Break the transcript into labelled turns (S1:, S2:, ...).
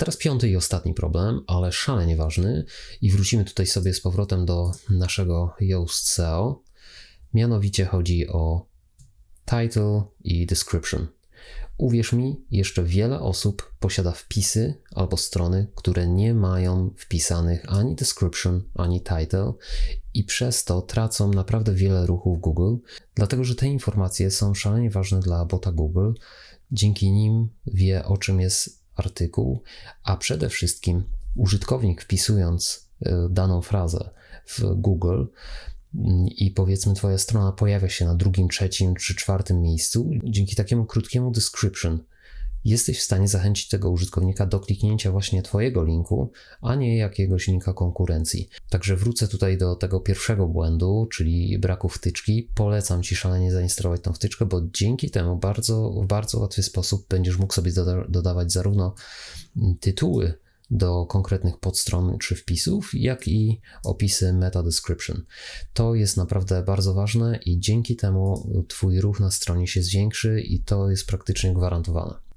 S1: Teraz piąty i ostatni problem, ale szalenie ważny i wrócimy tutaj sobie z powrotem do naszego Yoast SEO. Mianowicie chodzi o title i description. Uwierz mi, jeszcze wiele osób posiada wpisy albo strony, które nie mają wpisanych ani description, ani title i przez to tracą naprawdę wiele ruchów Google, dlatego że te informacje są szalenie ważne dla bota Google. Dzięki nim wie o czym jest artykuł, a przede wszystkim użytkownik wpisując e, daną frazę w Google i powiedzmy Twoja strona pojawia się na drugim, trzecim czy czwartym miejscu, dzięki takiemu krótkiemu description jesteś w stanie zachęcić tego użytkownika do kliknięcia właśnie Twojego linku, a nie jakiegoś linka konkurencji. Także wrócę tutaj do tego pierwszego błędu, czyli braku wtyczki. Polecam Ci szalenie zainstalować tą wtyczkę, bo dzięki temu bardzo, w bardzo łatwy sposób będziesz mógł sobie doda dodawać zarówno tytuły, do konkretnych podstron czy wpisów, jak i opisy meta description. To jest naprawdę bardzo ważne i dzięki temu Twój ruch na stronie się zwiększy i to jest praktycznie gwarantowane.